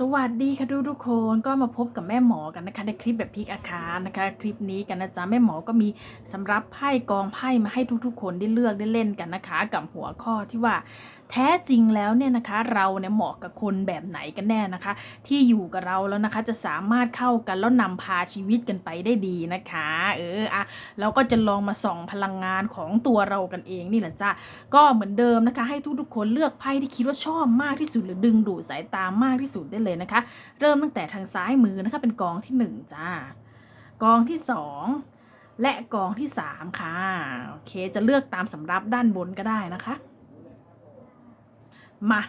สวัสดีค่ะทุกทุกคนก็มาพบกับแม่หมอกันนะคะในคลิปแบบพลิกอาคารนะคะ คลิปนี้กันนะจ๊ะแม่หมอก็มีสำรับไพ่กองไพ่มาให้ทุกๆ คนได้เลือกได้เล่นกันนะคะ กับหัวข้อที่ว่าแท้จริงแล้วเนี่ยนะคะ เราเนี่ยเหมาะกับคนแบบไหนกันแน่นะคะ ที่อยู่กับเราแล้วนะคะจะสามารถเข้ากันแล้วนำพาชีวิตกันไปได้ดีนะคะ เอออะเราก็จะลองมาส่องพลังงานของตัวเรากันเองนี่แหละจ้ะก็เหมือนเดิมนะคะ ให้ทุกๆ คนเลือกไพ่ที่คิดว่าชอบมากที่สุดหรือดึงดูดสายตามากที่สุดได้เลยนะคะ เริ่มตั้งแต่ทางซ้ายมือนะคะ เป็นกองที่หนึ่งจ้ากองที่สองและกองที่สามค่ะ โอเค จะเลือกตามสำรับด้านบนก็ได้นะคะ มา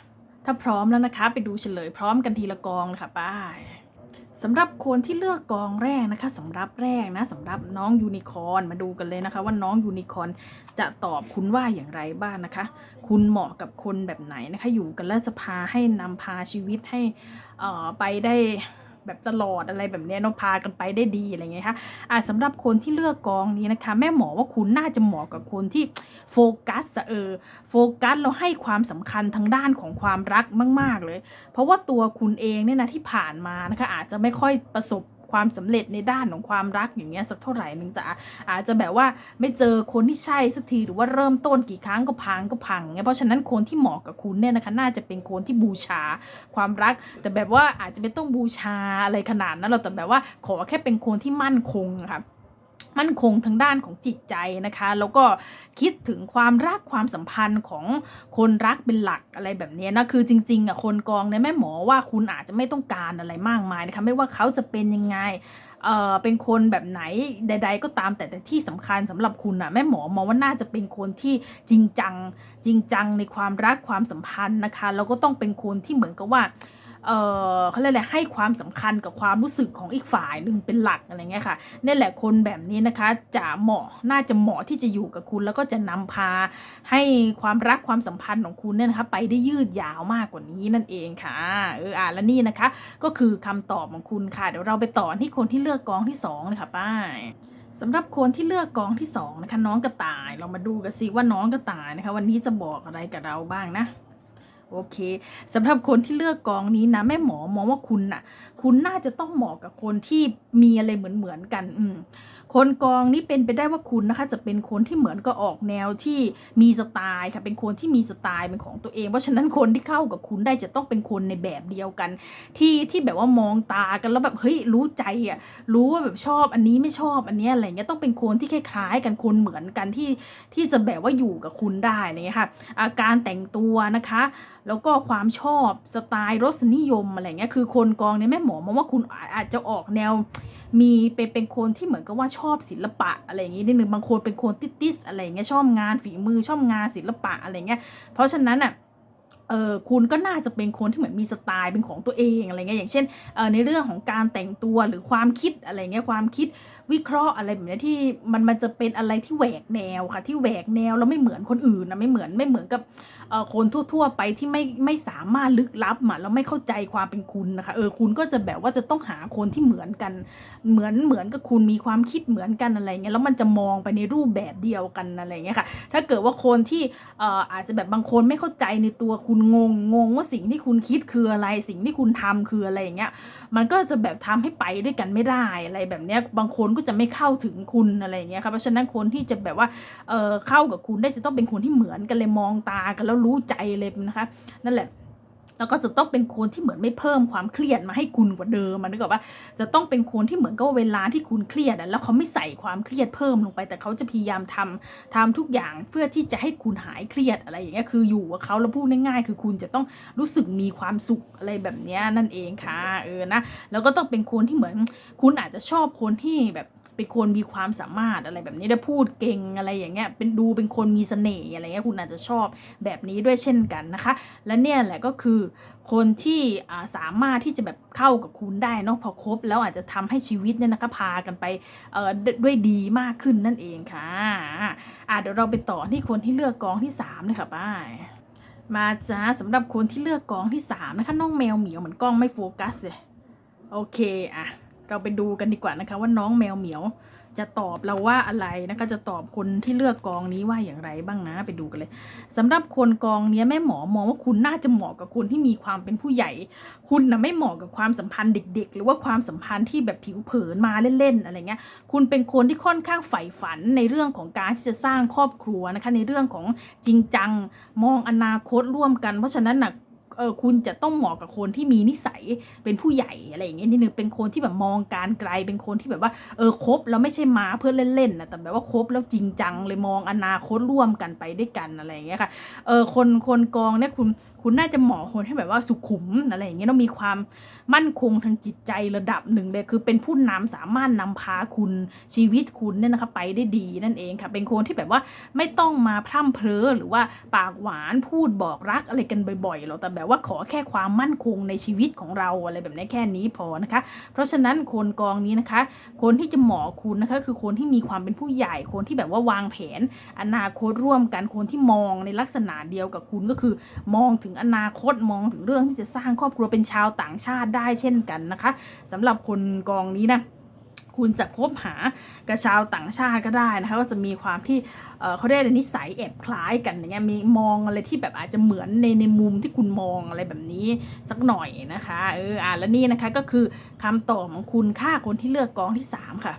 ถ้าพร้อมแล้วนะคะ ไปดูเฉลยพร้อมกันทีละกองเลยค่ะไป้าย สำหรับคนที่เลือกกองแรกนะคะสำหรับแรกนะสำหรับน้องยูนิคอร์นมาดูกันเลยนะคะ ว่าน้องยูนิคอร์นจะตอบคุณว่าอย่างไรบ้างนะคะ คุณเหมาะกับคนแบบไหนนะคะ อยู่กันแล้วจะพาให้นำพาชีวิตให้อ่อไปได้ แบบตลอดอะไรแบบนี้เน้องพากันไปได้ดีอะไรเงี้ยค่ะอะสำหรับคนที่เลือกกองนี้นะคะ แม่หมอว่าคุณน่าจะเหมาะกับคนที่โฟกัสเออโฟกัสแล้วให้ความสำคัญทางด้านของความรักมาก ๆ เลย เพราะว่าตัวคุณเองเนี่ยนะที่ผ่านมานะคะอาจจะไม่ค่อยประสบ ความสำเร็จในด้านของความรักอย่างเงี้ยสักเท่าไหร่นึงจะอาจจะแบบว่าไม่เจอคนที่ใช่สักทีหรือว่าเริ่มต้นกี่ครั้งก็พังก็พังเงี้ยเพราะฉะนั้นคนที่เหมาะกับคุณเนี่ยนะคะน่าจะเป็นคนที่บูชาความรัก แต่แบบว่าอาจจะไม่ต้องบูชาอะไรขนาดนั้นเราแต่แบบว่าขอแค่เป็นคนที่มั่นคงค่ะ มั่นคงทางด้านของจิตใจนะคะ แล้วก็คิดถึงความรักความสัมพันธ์ของคนรักเป็นหลักอะไรแบบนี้นะคือจริงๆอะคนกองเนี่ยแม่หมอว่าคุณอาจจะไม่ต้องการอะไรมากมายนะคะไม่ว่าเขาจะเป็นยังไงเอ่อเป็นคนแบบไหนใด ๆ ก็ตามแต่แต่ที่สำคัญสำหรับคุณอะแม่หมอมองว่าน่าจะเป็นคนที่จริงจังจริงจังในความรักความสัมพันธ์นะคะแล้วก็ต้องเป็นคนที่เหมือนกับว่า เออเขาเรียกอะไรให้ความสำคัญกับความรู้สึกของอีกฝ่ายหนึ่งเป็นหลักอะไรเงี้ยค่ะนี่แหละคนแบบนี้นะคะจะเหมาะน่าจะเหมาะที่จะอยู่กับคุณ แล้วก็จะนำพาให้ความรักความสัมพันธ์ของคุณเนี่ยนะคะไปได้ยืดยาวมากกว่านี้นั่นเองค่ะเอออ่าแล้วนี่นะคะ ก็คือคำตอบของคุณค่ะเดี๋ยวเราไปต่อที่คนที่เลือกกองที่สองเลยค่ะป้ายสำหรับคนที่เลือกกองที่สองนะคะน้องกระต่ายเรามาดูกันสิว่าน้องกระต่ายนะคะ วันนี้จะบอกอะไรกับเราบ้างนะ โอเคสำหรับคนที่เลือกกองนี้นะแม่หมอมองว่าคุณน่ะ คุณน่าจะต้องเหมาะกับคนที่มีอะไรเหมือนเหมือนๆกัน อืมคนกองนี้เป็นไปได้ว่าคุณนะคะ จะเป็นคนที่เหมือนกับออกแนวที่มีสไตล์ค่ะ เป็นคนที่มีสไตล์เป็นของตัวเอง เพราะฉะนั้นคนที่เข้ากับคุณได้จะต้องเป็นคนในแบบเดียวกัน ที่ที่แบบว่ามองตากันแล้วแบบเฮ้ยรู้ใจอะรู้ว่าแบบชอบอันนี้ไม่ชอบอันเนี้ยอะไรเงี้ยต้องเป็นคนที่คล้ายๆกันคนเหมือนกันที่ที่จะแบบว่าอยู่กับคุณได้อะไรเงี้ยค่ะอาการแต่งตัวนะคะ แล้วก็ความชอบสไตล์รสนิยมอะไรเงี้ยคือคนกองเนี่ยแม่หมอมองว่าคุณอาจจะออกแนว มีเป็นเป็นคนที่เหมือนกับว่าชอบศิลปะอะไรอย่างนี้นิดนึงบางคนเป็นคนติติสอะไรอย่างเงี้ยชอบงานฝีมือชอบงานศิลปะอะไรเงี้ยเพราะฉะนั้นอะเออคุณก็น่าจะเป็นคนที่เหมือนมีสไตล์เป็นของตัวเองอะไรเงี้ยอย่างเช่นเออในเรื่องของการแต่งตัวหรือความคิดอะไรเงี้ยความคิด วิเคราะห์อะไรแบบนี้ที่มันมันจะเป็นอะไรที่แหวกแนวค่ะ ที่แหวกแนวแล้วไม่เหมือนคนอื่นนะไม่เหมือนไม่เหมือนกับคนทั่ว ๆ ไปที่ไม่ไม่สามารถลึกลับอะแล้วไม่เข้าใจความเป็นคุณนะคะเออคุณก็จะแบบว่าจะต้องหาคนที่เหมือนกัน เหมือนเหมือนกับคุณมีความคิดเหมือนกันอะไรเงี้ยแล้วมันจะมองไปในรูปแบบเดียวกันอะไรเงี้ยค่ะ ถ้าเกิดว่าคนที่อออาจจะแบบบางคนไม่เข้าใจในตัวคุณงงงงว่าสิ่งที่คุณคิดคืออะไรสิ่งที่คุณทำคืออะไรอย่างเงี้ยมันก็จะแบบทำให้ไปด้วยกันไม่ได้อะไรแบบเนี้ยบางคนก็จะไม่เข้าถึงคุณอะไรอย่างเงี้ยค่ะเพราะฉะนั้นคนที่จะแบบว่าเออเข้ากับคุณได้จะต้องเป็นคนที่เหมือนกันเลยมองตากันแล้วรู้ใจเลยนะคะนั่นแหละ แล้วก็จะต้องเป็นคนที่เหมือนไม่เพิ่มความเครียดมาให้คุณกว่าเดิมมันนึกออกว่าจะต้องเป็นคนที่เหมือนกับเวลาที่คุณเครียดแล้วเขาไม่ใส่ความเครียดเพิ่มลงไป แต่เขาจะพยายามทำทำทุกอย่างเพื่อที่จะให้คุณหายเครียดอะไรอย่างเงี้ยคืออยู่กับเขาแล้วพูดง่ายๆ คือคุณจะต้องรู้สึกมีความสุขอะไรแบบเนี้ยนั่นเองค่ะเออนะแล้วก็ต้องเป็นคนที่เหมือนคุณอาจจะชอบคนที่แบบ เป็นคนมีความสามารถอะไรแบบนี้ได้พูดเก่งอะไรอย่างเงี้ยเป็นดูเป็นคนมีเสน่ห์อะไรเงี้ยคุณอาจจะชอบแบบนี้ด้วยเช่นกันนะคะ และเนี่ยแหละก็คือคนที่สามารถที่จะแบบเข้ากับคุณได้นาะพอครบแล้วอาจจะทำให้ชีวิตเนี่ยนะคะพากันไปด้วยดีมากขึ้นนั่นเองค่ะอ่าเดี๋ยวเราไปต่อที่คนที่เลือกกองที่สามเลยค่ะป้ายมาจ้าสำหรับคนที่เลือกกองที่สามนะคะน้องแมวเหมียวเหมือนกล้องไม่โฟกัสเลยโอเคอะ เราไปดูกันดีกว่านะคะ ว่าน้องแมวเหมียว จะตอบเราว่าอะไรนะคะ จะตอบคนที่เลือกกองนี้ว่าอย่างไรบ้างนะไปดูกันเลยสำหรับคนกองเนี้ยแม่หมอมองว่าคุณน่าจะเหมาะกับคนที่มีความเป็นผู้ใหญ่ คุณนะไม่เหมาะกับความสัมพันธ์เด็ก ๆ หรือว่าความสัมพันธ์ที่แบบผิวเผินมาเล่นๆอะไรเงี้ย คุณเป็นคนที่ค่อนข้างใฝ่ฝันในเรื่องของการที่จะสร้างครอบครัวนะคะในเรื่องของจริงจัง มองอนาคตร่วมกัน เพราะฉะนั้นนะ เออคุณจะต้องเหมาะกับคนที่มีนิสัยเป็นผู้ใหญ่อะไรอย่างเงี้ยนิดนึงเป็นคนที่แบบมองการไกลเป็นคนที่แบบว่าเออคบแล้วไม่ใช่มาเพื่อเล่นๆนะแต่แบบว่าคบแล้วจริงจังเลยมองอนาคตร่วมกันไปด้วยกันอะไรอย่างเงี้ยค่ะเออคนคนกองเนี่ยคุณคุณน่าจะเหมาะคนที่แบบว่าสุขุมอะไรอย่างเงี้ยต้องมีความมั่นคงทางจิตใจระดับหนึ่งเลยคือเป็นผู้นำสามารถนำพาคุณชีวิตคุณเนี่ยนะคะไปได้ดีนั่นเองค่ะ เป็นคนที่แบบว่าไม่ต้องมาพร่ำเพรอหรือว่าปากหวานพูดบอกรักอะไรกันบ่อยๆหรอกแต่แบบว่าขอแค่ความมั่นคงในชีวิตของเราอะไรแบบนี้แค่นี้พอนะคะ เพราะฉะนั้นคนกองนี้นะคะ คนที่จะเหมาะคุณนะคะ คือคนที่มีความเป็นผู้ใหญ่คนที่แบบว่าวางแผน อนาคตร่วมกันคนที่มองในลักษณะเดียวกับคุณก็คือ มองถึงอนาคตมองถึงเรื่องที่จะสร้างครอบครัวเป็นชาวต่างชาติได้เช่นกันนะคะสำหรับคนกองนี้นะ คุณจะคบหากับชาวต่างชาติก็ได้นะคะก็จะมีความที่เขาเรียกอะไรนิสัยแอบคล้ายกันอย่างเงี้ยมีมองอะไรที่แบบอาจจะเหมือนในในมุมที่คุณมองอะไรแบบนี้สักหน่อยนะคะเอออ่าแล้วนี่นะคะก็คือคำตอบของคุณค่าคนที่เลือกกองที่สามค่ะ